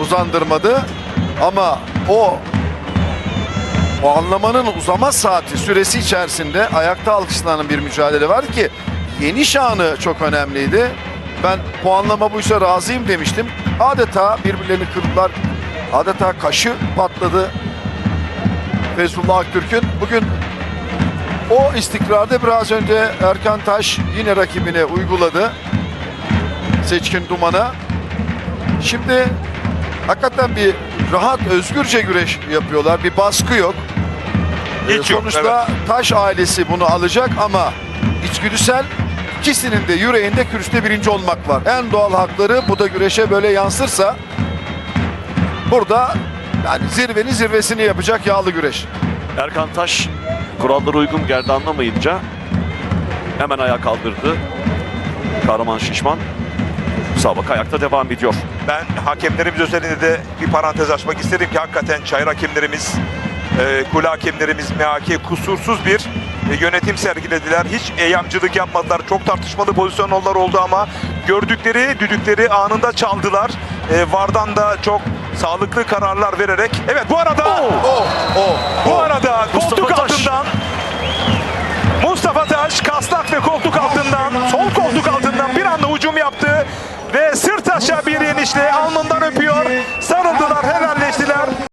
uzandırmadı. Ama o puanlamanın uzama saati süresi içerisinde ayakta alkışlanan bir mücadele var ki yeni şanı çok önemliydi. Ben puanlama buysa razıyım demiştim. Adeta birbirlerini kırdılar. Adeta kaşı patladı Feyzullah Aktürk'ün. Bugün o istikrarda biraz önce Erkan Taş yine rakibine uyguladı. Seçkin Duman'a. Şimdi hakikaten bir rahat özgürce güreş yapıyorlar. Bir baskı yok. Ee, Hiç yok, Sonuçta Taş ailesi bunu alacak ama içgüdüsel ikisinin de yüreğinde kürsüde birinci olmak var. En doğal hakları bu da güreşe böyle yansırsa burada yani zirvenin zirvesini yapacak yağlı güreş. Erkan Taş kurallara uygun geldi anlamayınca hemen ayağa kaldırdı. Kahraman Şişman müsabaka ayakta devam ediyor. Ben hakemlerimiz özelinde de bir parantez açmak isterim ki hakikaten çayır hakemlerimiz, e, kule hakemlerimiz MHK kusursuz bir e, yönetim sergilediler. Hiç eyyamcılık yapmadılar. Çok tartışmalı pozisyonlar oldu ama gördükleri düdükleri anında çaldılar. E, Vardan da çok sağlıklı kararlar vererek. Evet bu arada Oh, oh, bu arada Mustafa koltuk Taş. altından Mustafa Taş kasnak ve koltuk altından sol koltuk altından bir anda hücum yaptı ve sırt aşağı bir inişle alnından öpüyor.